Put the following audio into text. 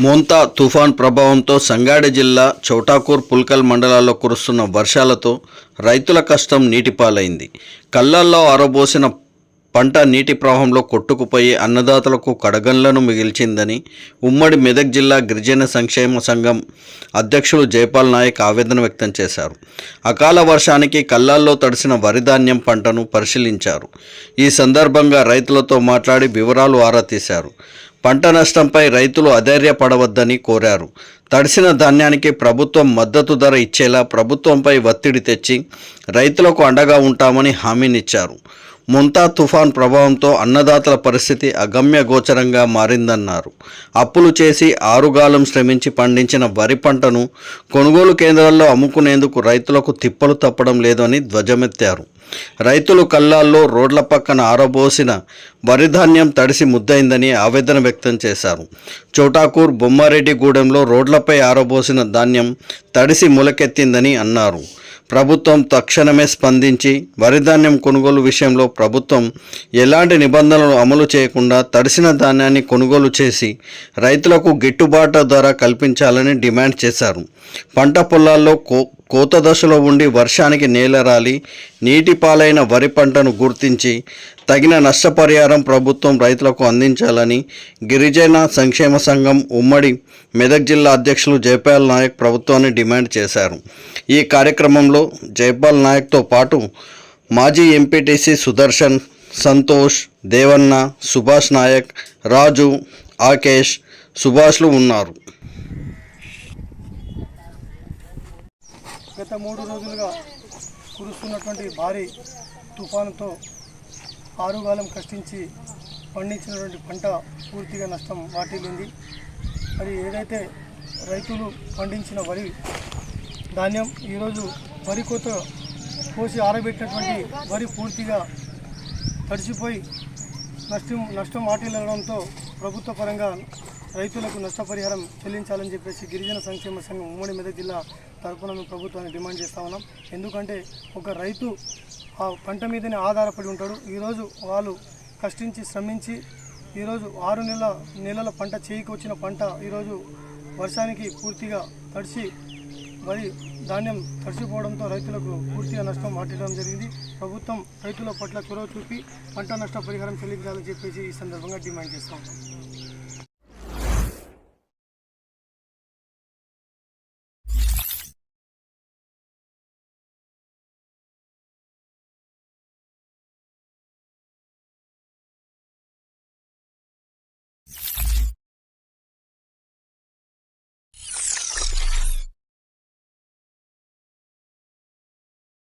మోంతా తుఫాన్ ప్రభావంతో సంగారెడ్డి జిల్లా చౌటాకూర్ పుల్కల్ మండలాల్లో కురుస్తున్న వర్షాలతో రైతుల కష్టం నీటిపాలైంది. కళ్ళల్లో ఆరబోసిన పంట నీటి ప్రవాహంలో కొట్టుకుపోయి అన్నదాతలకు కడగండ్లను మిగిల్చిందని ఉమ్మడి మెదక్ జిల్లా గిరిజన సంక్షేమ సంఘం అధ్యక్షులు జైపాల్ నాయక్ ఆవేదన వ్యక్తం చేశారు. అకాల వర్షానికి కళ్ళాల్లో తడిసిన వరిధాన్యం పంటను పరిశీలించారు. ఈ సందర్భంగా రైతులతో మాట్లాడి వివరాలు ఆరా తీశారు. పంట నష్టంపై రైతులు అధైర్యపడవద్దని కోరారు. తడిసిన ధాన్యానికి ప్రభుత్వం మద్దతు ధర ఇచ్చేలా ప్రభుత్వంపై ఒత్తిడి తెచ్చి రైతులకు అండగా ఉంటామని హామీనిచ్చారు. ముంతా తుఫాన్ ప్రభావంతో అన్నదాతల పరిస్థితి అగమ్య గోచరంగా మారిందన్నారు. అప్పులు చేసి ఆరుగాలం శ్రమించి పండించిన వరి పంటను కొనుగోలు కేంద్రాల్లో అమ్ముకునేందుకు రైతులకు తిప్పలు తప్పడం లేదని ధ్వజమెత్తారు. రైతులు కళ్ళాల్లో రోడ్ల పక్కన ఆరబోసిన వరి ధాన్యం తడిసి ముద్దయిందని ఆవేదన వ్యక్తం చేశారు. చోటాకూర్ బొమ్మారెడ్డిగూడెంలో రోడ్లపై ఆరబోసిన ధాన్యం తడిసి మొలకెత్తిందని అన్నారు. ప్రభుత్వం తక్షణమే స్పందించి వరిధాన్యం కొనుగోలు విషయంలో ప్రభుత్వం ఎలాంటి నిబంధనలు అమలు చేయకుండా తడిసిన ధాన్యాన్ని కొనుగోలు చేసి రైతులకు గిట్టుబాటు ధర కల్పించాలని డిమాండ్ చేశారు. పంట పొలాల్లో కో కోత దశలో ఉండి వర్షానికి నేలరాలి నీటి పాలైన వరి పంటను గుర్తించి తగిన నష్టపరిహారం ప్రభుత్వం రైతులకు అందించాలని గిరిజన సంక్షేమ సంఘం ఉమ్మడి మెదక్ జిల్లా అధ్యక్షులు జైపాల్ నాయక్ ప్రభుత్వాన్ని డిమాండ్ చేశారు. ఈ కార్యక్రమంలో జైపాల్ నాయక్తో పాటు మాజీ ఎంపీటీసీ సుదర్శన్ సంతోష్ దేవన్న సుభాష్ నాయక్ రాజు ఆకేష్ సుభాష్లు ఉన్నారు. గత మూడు రోజులుగా కురుస్తున్నటువంటి భారీ తుఫానుతో ఆరుగాలం కష్టించి పండించినటువంటి పంట పూర్తిగా నష్టం వాటిల్లింది. మరి ఏదైతే రైతులు పండించిన వరి ధాన్యం ఈరోజు వరి కోత కోసి ఆరబెట్టినటువంటి వరి పూర్తిగా తడిసిపోయి నష్టం నష్టం వాటిల్లడంతో ప్రభుత్వ పరంగా రైతులకు నష్టపరిహారం చెల్లించాలని చెప్పేసి గిరిజన సంక్షేమ సంఘం ఉమ్మడి మెదక్ జిల్లా తరఫున మేము ప్రభుత్వాన్ని డిమాండ్ చేస్తా ఉన్నాం. ఎందుకంటే ఒక రైతు ఆ పంట మీదనే ఆధారపడి ఉంటాడు ఈరోజు వాళ్ళు కష్టించి శ్రమించి ఈరోజు ఆరు నెలల నెలల పంట చేయికి వచ్చిన పంట ఈరోజు వర్షానికి పూర్తిగా తడిసి వరి ధాన్యం తడిసిపోవడంతో రైతులకు పూర్తిగా నష్టం వాటిల్లడం జరిగింది. ప్రభుత్వం రైతుల పట్ల చొరవ చూపి పంట నష్ట పరిహారం చెల్లించాలని చెప్పేసి ఈ సందర్భంగా డిమాండ్ చేస్తాం